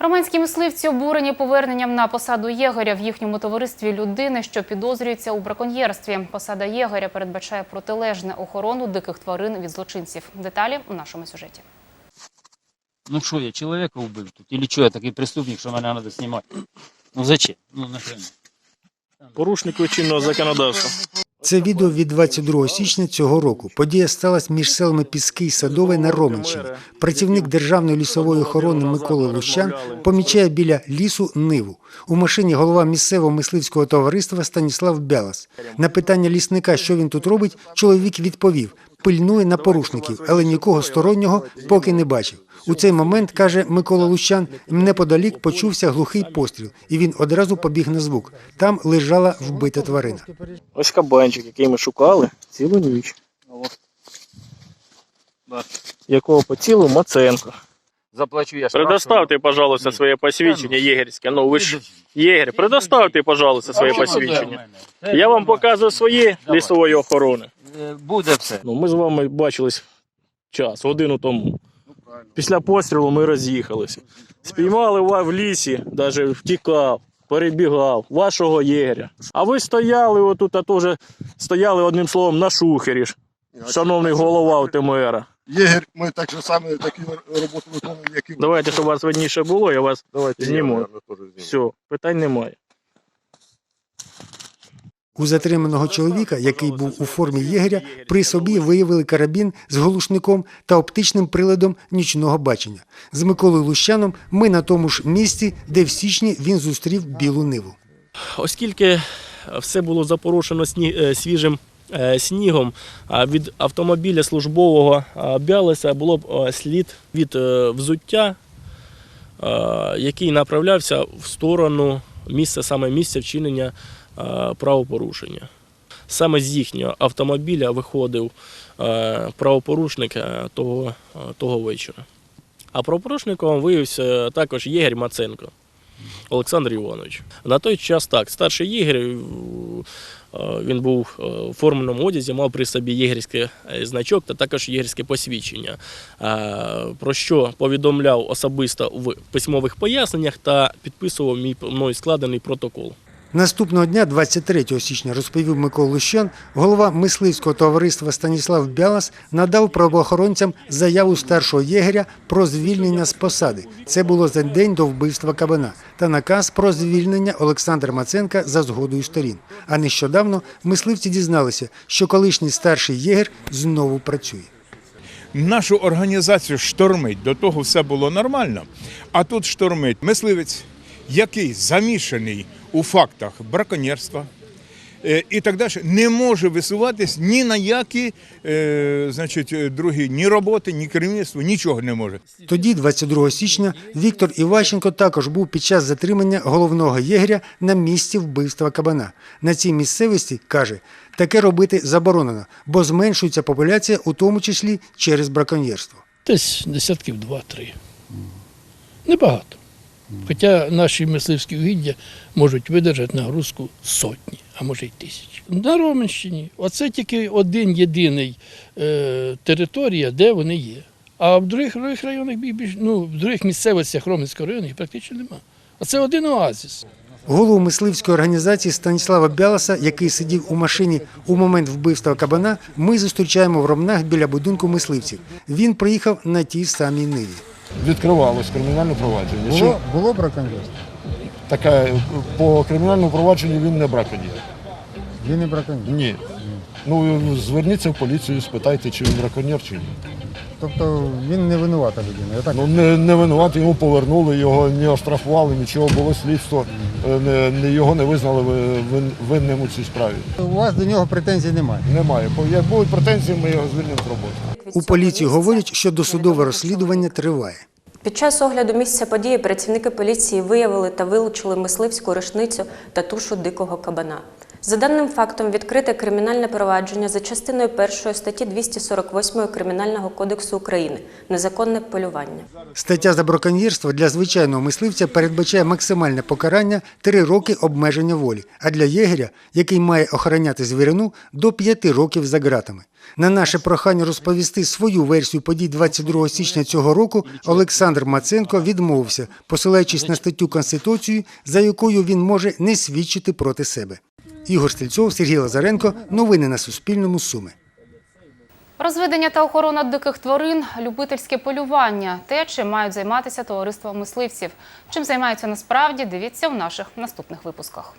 Романські мисливці обурені поверненням на посаду єгоря в їхньому товаристві людини, що підозрюється у браконьєрстві. Посада єгоря передбачає протилежне охорону диких тварин від злочинців. Деталі у нашому сюжеті. Ну что, я человека убил тут? Или что, я такой преступник, что меня надо снимать? Ну зачем? Ну нахрена? порушників чинного законодавства. Це відео від 22 січня цього року. Подія сталася між селами Піски і Садове на Роменщині. Працівник Державної лісової охорони Микола Лущан помічає біля лісу ниву. У машині голова місцевого мисливського товариства Станіслав Бялас. На питання лісника, що він тут робить, чоловік відповів: пильнує на порушників, але нікого стороннього поки не бачив. У цей момент, каже Микола Лущан, неподалік почувся глухий постріл, і він одразу побіг на звук. Там лежала вбита тварина. Ось кабанчик, який ми шукали цілу ніч. Якого поцілив Маценко. Заплачу я Предоставте, пожалуйста, своє посвідчення єгерське. Ну ви ж єгер, предоставте, пожалуйста, своє посвідчення. Я вам показую своє лісової охорони. Е, Буде все. Ну, ми з вами бачились час, годину тому. Після пострілу ми роз'їхалися. Спіймали вас в лісі, навіть втікав, перебігав, вашого єгеря. А ви стояли отут, а теж стояли одним словом на шухері, шановний голова ОТМР. Єгер, ми так же саме такі роботи виконуємо, як і ви. Давайте, щоб вас видніше було, я вас Давайте зніму. я, теж зніму. Все, питань немає. У затриманого чоловіка, який був у формі єгеря, при собі виявили карабін з глушником та оптичним приладом нічного бачення. З Миколою Лущаном ми на тому ж місці, де в січні він зустрів білу ниву. Оскільки все було запорошено сні- е, свіжим снігом, від автомобіля службового е, Бялеса було б е, слід від е, взуття, е, який направлявся в сторону місця, саме місця вчинення е, правопорушення. Саме з їхнього автомобіля виходив е, правопорушник е, того, е, того вечора. А правопорушником виявився також Єгер Маценко. Олександр Іванович. На той час так, старший єгер, е, він був е, в форменому одязі, мав при собі єгерський е, значок та також єгерське посвідчення, про що повідомляв особисто в письмових поясненнях та підписував мій мною складений протокол. Наступного дня, 23 січня, розповів Микола Лущан, голова мисливського товариства Станіслав Бялас надав правоохоронцям заяву старшого єгеря про звільнення з посади. Це було за день до вбивства кабана та наказ про звільнення Олександра Маценка за згодою сторін. А нещодавно мисливці дізналися, що колишній старший єгер знову працює. нашу організацію штормить. До того все було нормально. А тут штормить мисливець, який замішаний у фактах браконьєрства. е, І так далі не може висуватись ні на які е, значить, е, другі ні роботи, ні керівництво, нічого не може. Тоді, 22 січня, Віктор Іващенко також був під час затримання головного єгеря на місці вбивства кабана. На цій місцевості, каже, таке робити заборонено, бо зменшується популяція, у тому числі через браконьєрство. Десь десятків два-три. Небагато. Хоча наші мисливські угіддя можуть видержати нагрузку сотні, а може й тисячі. На Роменщині оце тільки один єдиний е, територія, де вони є. А в других, других районах ну, в других місцевостях Роменського району їх практично немає. А це один оазис. Голову мисливської організації Станіслава Бяласа, який сидів у машині у момент вбивства кабана, ми зустрічаємо в Ромнах біля будинку мисливців. Він приїхав на тій самій ниві. Відкривалось кримінальне провадження. Чим було браконьєрство? таке по кримінальному провадженню він не браконьєр. Він не браконьєр. Ні. Ну зверніться в поліцію, спитайте, чи він браконьєр, чи ні. Тобто він не винувата людина. Я так Ну не, не винувати, йому повернули, його не оштрафували, нічого було слідство, е, не, не його не визнали ви- вин- винним у цій справі. У вас до нього претензій немає. Немає. Бо Як будуть претензії, ми його звільнимо з роботи. У поліції говорять, що досудове розслідування триває. Під час огляду місця події працівники поліції виявили та вилучили мисливську рушницю та тушу дикого кабана. За даним фактом відкрите кримінальне провадження за частиною 1 статті 248 Кримінального кодексу України незаконне полювання. Стаття за браконьєрство для звичайного мисливця передбачає максимальне покарання 3 роки обмеження волі, а для єгеря, який має охороняти звірину, до 5 років за ґратами. На наше прохання розповісти свою версію подій 22 січня цього року Олександр Маценко відмовився, посилаючись на статтю Конституції, за якою він може не свідчити проти себе. Ігор Стрільцов, Сергій Лазаренко. Новини на Суспільному. Суми. Розведення та охорона диких тварин, любительське полювання те, чим мають займатися товариства мисливців. Чим займаються насправді, дивіться в наших наступних випусках.